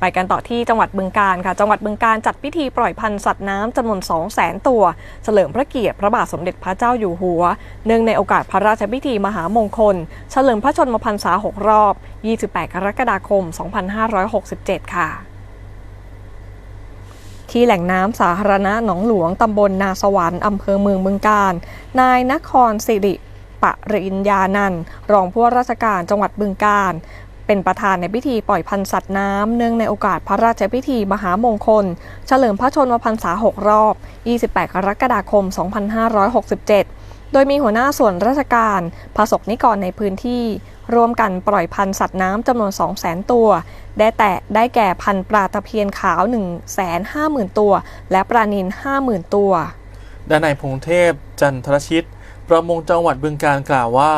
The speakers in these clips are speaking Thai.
ไปกันต่อที่จังหวัดบึงกาฬค่ะ จังหวัดบึงกาฬจัดพิธีปล่อยพันธุ์สัตว์น้ำจำนวน 2 0 0แสนตัว เฉลิมพระเกียรติพระบาทสมเด็จพระเจ้าอยู่หัว เนื่องในโอกาสพระราชพิธีมหามงคล เฉลิมพระชนมพรรษา 6 รอบ 28 กรกฎาคม 2567 ค่ะที่แหล่งน้ำสาธารณะหนองหลวงตำบลนาสวรรค์อำเภอเมืองบึงกาฬนายนครสิริปริญญานันรองผู้ว่าราชการจังหวัดบึงกาฬ เป็นประธานในพิธีปล่อยพันธุ์สัตว์น้ำเนื่องในโอกาสพระราชพิธีมหามงคล เฉลิมพระชนมพรรษา 6 รอบ 28 กรกฎาคม 2567 โดยมีหัวหน้าส่วนราชการภาสกนิกรในพื้นที่ ร่วมกันปล่อยพันธุ์สัตว์น้ำจำนวน 200,000 ตัว ได้แต่ได้แก่พันธุ์ปลาตะเพียนขาว 150,000 ตัว และปลานิล50,000 ตัวด้านนายพงเทพจันทรชิต ประมงจังหวัดบึงการกล่าวว่า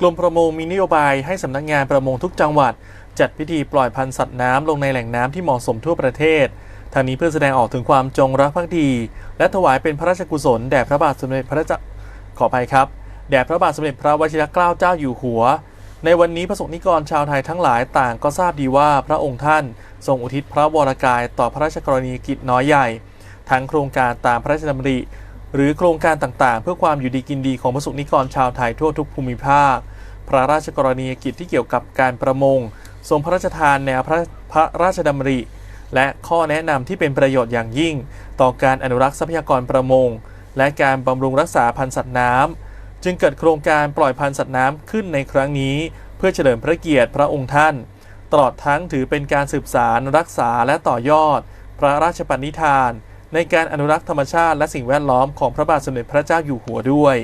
กรมประมงมีนโยบายให้สำนักงานประมงทุกจังหวัด จัดพิธีปล่อยพันธุ์สัตว์น้ำลงในแหล่งน้ำที่เหมาะสมทั่วประเทศทางนี้เพื่อแสดงออกถึงความจงรักภักดี และถวายเป็นพระราชกุศลแด่พระบาทสมเด็จพระเจ้าขออภัยครับแด่พระบาทสมเด็จพระวชิรเกล้าเจ้าอยู่หัว ในวันนี้ประสงค์นิกรชาวไทยทั้งหลายต่างก็ทราบดีว่าพระองค์ท่านทรงอุทิศพระวรกายต่อพระราชกรณียกิจน้อยใหญ่ ทั้งโครงการตามพระราชดำริ หรือโครงการต่างๆ เพื่อความอยู่ดีกินดีของประสงค์นิกรชาวไทยทั่วทุกภูมิภาค พระราชกรณียกิจที่เกี่ยวกับการประมง ทรงพระราชทานแนวพระพระราชดำริ และข้อแนะนำที่เป็นประโยชน์อย่างยิ่ง ต่อการอนุรักษ์ทรัพยากรประมง และการบำรุงรักษาพันธุ์สัตว์น้ำจึงเกิดโครงการปล่อยพันธุ์สัตว์น้ำขึ้นในครั้งนี้ เพื่อเฉลิมพระเกียรติพระองค์ท่าน ตลอดทั้งถือเป็นการสืบสารรักษาและต่อยอด พระราชปณิธาน ในการอนุรักษ์ธรรมชาติและสิ่งแวดล้อมของพระบาทสมเด็จพระเจ้าอยู่หัวด้วย